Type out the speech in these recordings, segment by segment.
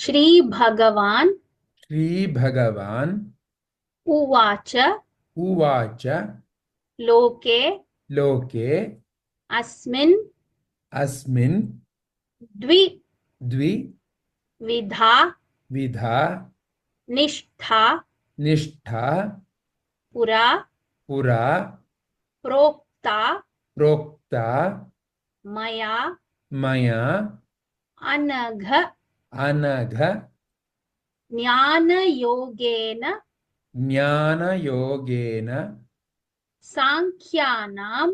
श्रीभगवान् श्रीभगवान् उवाच उवाच लोके लोके अस्मिन् अस्मिन् द्विविधा विधा निष्ठा निष्ठा पुरा पुरा प्रोक्ता प्रोक्ता मया मया अनघ अनघ ज्ञानयोगेन ज्ञानयोगेन साङ्ख्यानां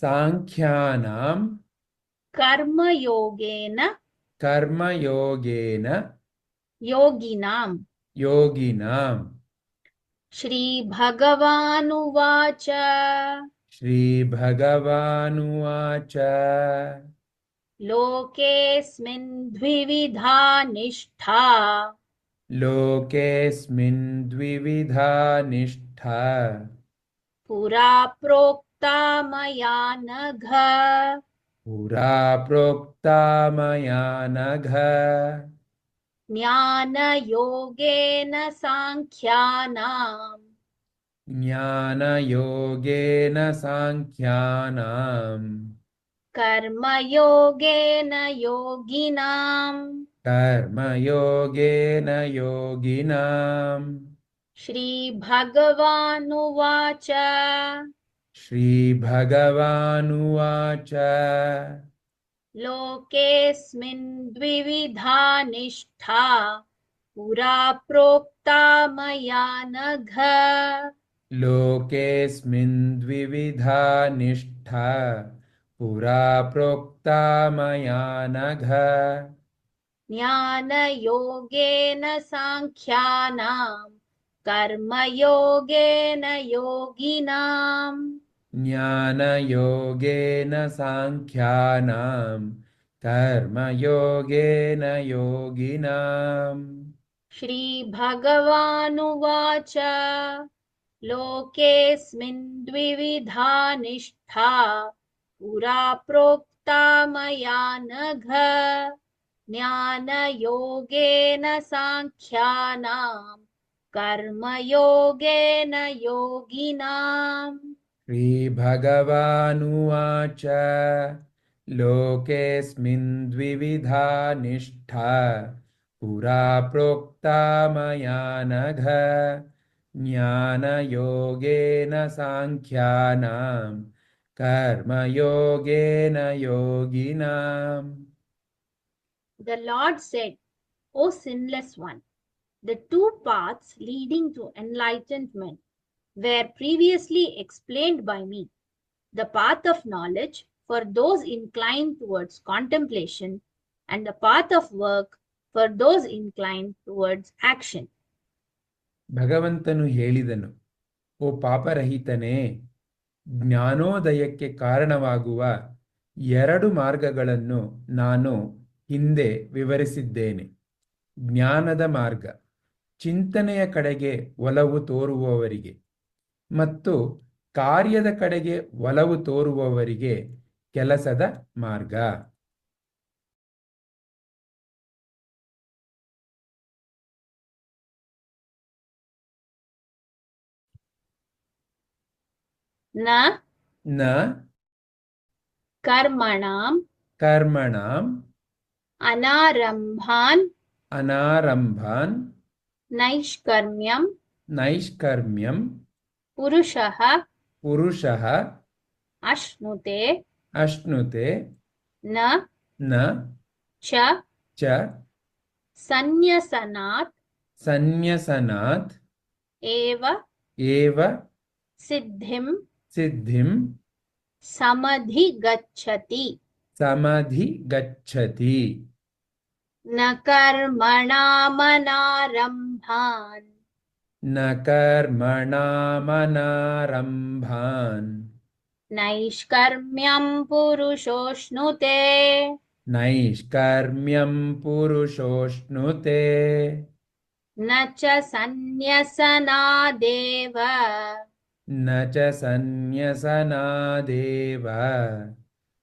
साङ्ख्यानां कर्मयोगेन कर्मयोगेन योगिनाम् योगिनाम् श्रीभगवानुवाच। श्रीभगवानुवाच। लोकेऽस्मिन् द्विविधा निष्ठा। लोकेऽस्मिन् द्विविधा निष्ठा। पुरा प्रोक्ता मया नघ। पुरा प्रोक्ता मया नघ। ज्ञानयोगेन साङ्ख्यानाम्। ज्ञानयोगेन साङ्ख्यानाम् कर्मयोगेन योगिनाम्। कर्मयोगेन योगिनाम्। श्रीभगवानुवाच। श्रीभगवानुवाच। लोकेऽस्मिन् द्विविधा निष्ठा। पुरा प्रोक्ता मया नघ। लोकेऽस्मिन् द्विविधा निष्ठा। पुरा प्रोक्ता मया नघ। ज्ञानयोगेन साङ्ख्यानाम् कर्मयोगेन योगिनाम्। ज्ञानयोगेन साङ्ख्यानां कर्मयोगेन योगिनाम्। श्रीभगवानुवाच लोकेऽस्मिन् द्विविधा निष्ठा पुरा प्रोक्ता मया नघ। ज्ञानयोगेन साङ्ख्यानाम् कर्मयोगेन योगिनाम्। श्रीभगवानुवाच लोकेऽस्मिन् द्विविधा निष्ठा। पुरा प्रोक्ता मया नघ। ज्ञानयोगेन साङ्ख्यानां Karma yogena yoginam. The Lord said, O sinless one, the two paths leading to enlightenment were previously explained by me. The path of knowledge for those inclined towards contemplation and the path of work for those inclined towards action. ಭಗವಂತನು ಹೇಳಿದನು ಓ ಪಾಪರಹಿತನೇ ಜ್ಞಾನೋದಯಕ್ಕೆ ಕಾರಣವಾಗುವ ಎರಡು ಮಾರ್ಗಗಳನ್ನು ನಾನು ಹಿಂದೆ ವಿವರಿಸಿದ್ದೇನೆ. ಜ್ಞಾನದ ಮಾರ್ಗ, ಚಿಂತನೆಯ ಕಡೆಗೆ ಒಲವು ತೋರುವವರಿಗೆ ಮತ್ತು ಕಾರ್ಯದ ಕಡೆಗೆ ಒಲವು ತೋರುವವರಿಗೆ ಕೆಲಸದ ಮಾರ್ಗ. न न कर्मणाम कर्मणाम अनारंभान अनारंभान नैष्कर्म्यम नैष्कर्म्यम पुरुषः पुरुषः अश्नुते अश्नुते न न च च सन्न्यसनात् सन्न्यसनात् एव एव सिद्धिम् सिद्धिम समधि गच्छति समाधि गच्छति न कर्मणामनारम्भान्। न कर्मणामनारम्भान्। नैष्कर्म्यं पुरुषोष्णुते नैष्कर्म्यं पुरुषोष्णुते न च सन्न्यसनादेव। न च सन्न्यसनादेव।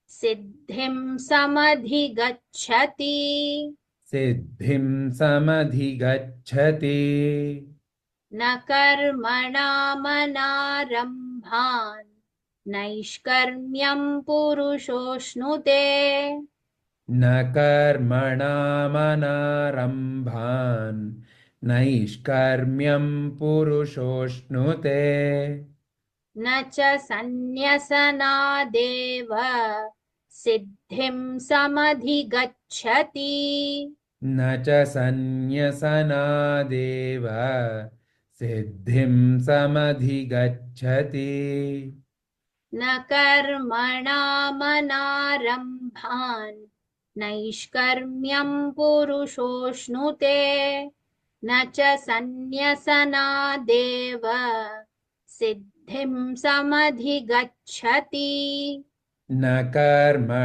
सिद्धिं समधिगच्छति। सिद्धिं समधिगच्छति। न कर्मणामनारम्भान् नैष्कर्म्यं पुरुषोऽश्नुते न कर्मणामनारम्भान् नैष्कर्म्यं पुरुषोऽश्नुते न च सन्न्यसनादेव। सिद्धिं समधिगच्छति। न च सन्न्यसनादेव। सिद्धिं समधिगच्छति। न कर्मणामनारम्भान् नैष्कर्म्यं पुरुषोऽश्नुते न च सन्न्यसनादेव। सिद्धिं समधिगच्छति न कर्मणामनारम्भान्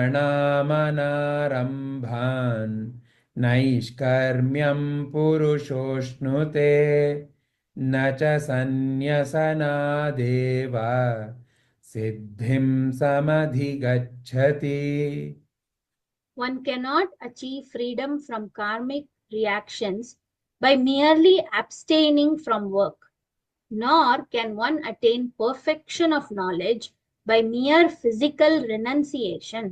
नैष्कर्म्यं पुरुषोऽश्नुते न च सन्न्यसनादेव सिद्धिं समधिगच्छति One cannot achieve freedom from karmic reactions by merely abstaining from work, nor can one attain perfection of knowledge by mere physical renunciation.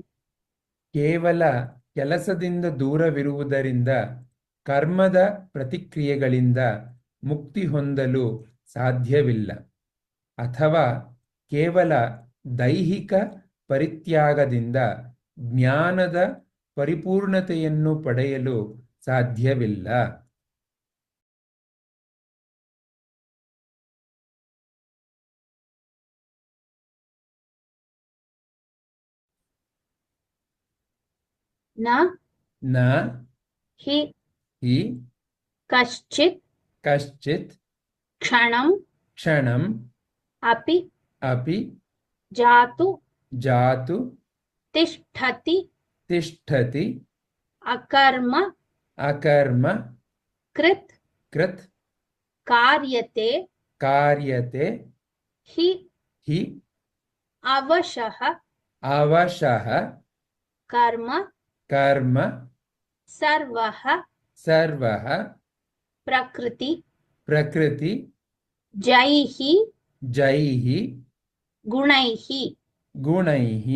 ಕೇವಲ ಕೆಲಸದಿಂದ ದೂರವಿರುವುದರಿಂದ, ಕರ್ಮದ ಪ್ರತಿಕ್ರಿಯೆಗಳಿಂದ ಮುಕ್ತಿ ಹೊಂದಲು ಸಾಧ್ಯವಿಲ್ಲ ಅಥವಾ ಕೇವಲ ದೈಹಿಕ ಪರಿತ್ಯಾಗದಿಂದ ಜ್ಞಾನದ ಪರಿಪೂರ್ಣತೆಯನ್ನು ಪಡೆಯಲು ಸಾಧ್ಯವಿಲ್ಲ न न हि हि कश्चित् कश्चित् क्षणं क्षणम् अपि अपि जातु जातु तिष्ठति तिष्ठति अकर्म अकर्म कृत् कृत् कार्यते कार्यते हि हि अवशः अवशः कर्म कर्म सर्वः सर्वः प्रकृति प्रकृति जैः जैः गुणैः गुणैः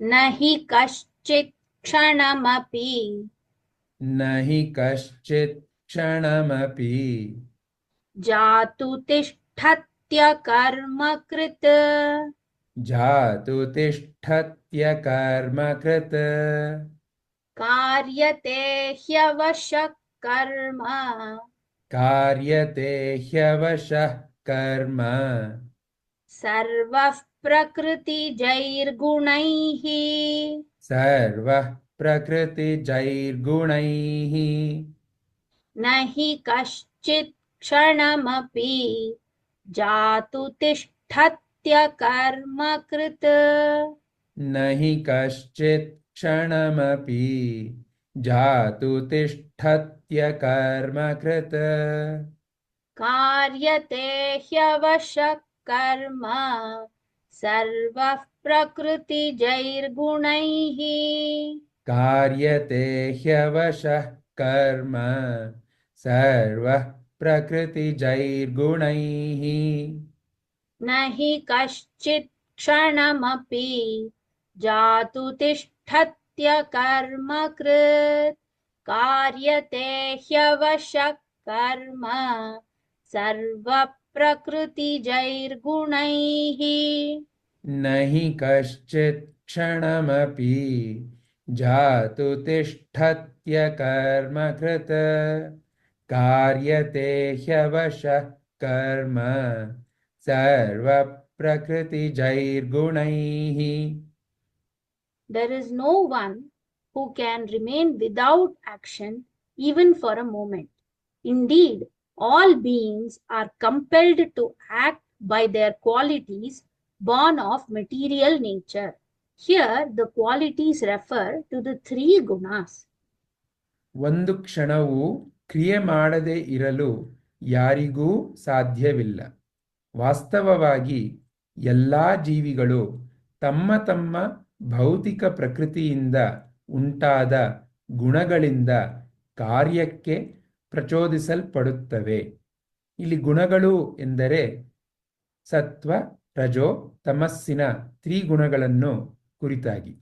न हि कश्चित् क्षणमपि न हि कश्चित् क्षणमपि जातु तिष्ठत्य कर्म कृत जातु तिष्ठत्यकर्मकृत् कार्यते ह्यवशः कर्म कार्यते ह्यवशः कर्म सर्वः प्रकृतिजैर्गुणैः। सर्वः प्रकृतिजैर्गुणैः। न हि कश्चित् क्षणमपि जातु तिष्ठत् कृत् न हि कश्चित् क्षणमपि जातु तिष्ठत्य कर्म कृत कार्यते ह्यवशः कर्म सर्वः प्रकृतिजैर्गुणैः। कार्यते ह्यवशः कर्म सर्वः प्रकृतिजैर्गुणैः न हि कश्चित् क्षणमपि जातु तिष्ठत्यकर्म कृत्। कार्यते ह्यवशः कर्म, सर्वप्रकृतिजैर्गुणैः। न हि कश्चित् क्षणमपि जातु तिष्ठत्य कर्म कृत। कार्यते ह्यवशः कर्म sarvaprakritijairgunaihi. There is no one who can remain without action even for a moment. Indeed, all beings are compelled to act by their qualities born of material nature. Here, the qualities refer to the three gunas. ಒಂದು ಕ್ಷಣವು ಕ್ರಿಯೆ ಮಾಡದೇ ಇರಲು ಯಾರಿಗೂ ಸಾಧ್ಯವಿಲ್ಲ ವಾಸ್ತವವಾಗಿ ಎಲ್ಲ ಜೀವಿಗಳು ತಮ್ಮ ತಮ್ಮ ಭೌತಿಕ ಪ್ರಕೃತಿಯಿಂದ ಉಂಟಾದ ಗುಣಗಳಿಂದ ಕಾರ್ಯಕ್ಕೆ ಪ್ರಚೋದಿಸಲ್ಪಡುತ್ತವೆ. ಇಲ್ಲಿ ಗುಣಗಳು ಎಂದರೆ ಸತ್ವ, ರಜೋ, ತಮಸ್ಸಿನ ತ್ರಿಗುಣಗಳನ್ನು ಕುರಿತಾಗಿ.